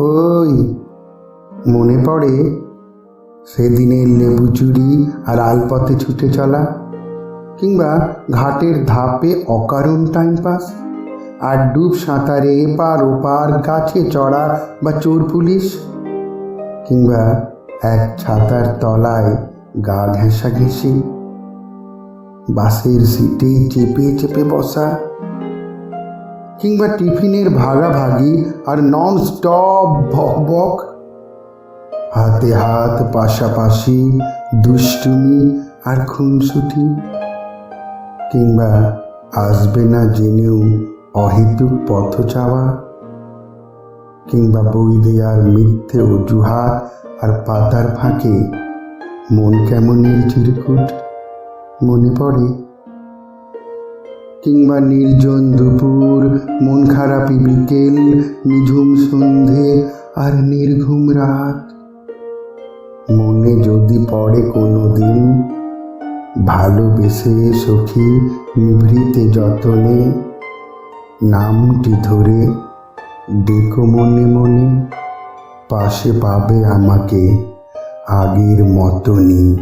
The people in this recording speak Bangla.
ওই, মনে পড়ে সেদিনের লেবু চুরি আর আলপথে ছুটে চলা, কিংবা ঘাটের ধাপে অকারণ টাইম পাস আর ডুব সাঁতারে এপার ওপার গাছে চড়া বা চোর পুলিশ, কিংবা এক ছাতার তলায় গা ঘেঁষা ঘেঁষি বাসের সিটে চেপে চেপে বসা, কিংবা টিফিনের ভাগাভাগি আর নন স্টপ বক হাতে হাত, পাশাপাশি দুষ্টুমি আর খুনসুটি। কিংবা আসবে না জেনেও অহেতুক পথ চাওয়া। কিংবা বই দেওয়ার মিথ্যে অজুহাত আর পাতার ফাঁকে মন কেমন কেমনের চিরকুট? মনে পড়ে। কিংবা নির্জন দুপুর, মন খারাপি বিকেল, নিঝুম সন্ধে আর নির্ঘুম রাত। মনে যদি পড়ে কোনো দিন, ভালোবেসে সখী নিভৃতে যতনে, নামটি ধরে ডেকো মনে মনে, পাশে পাবে আমাকে আগের মতনই।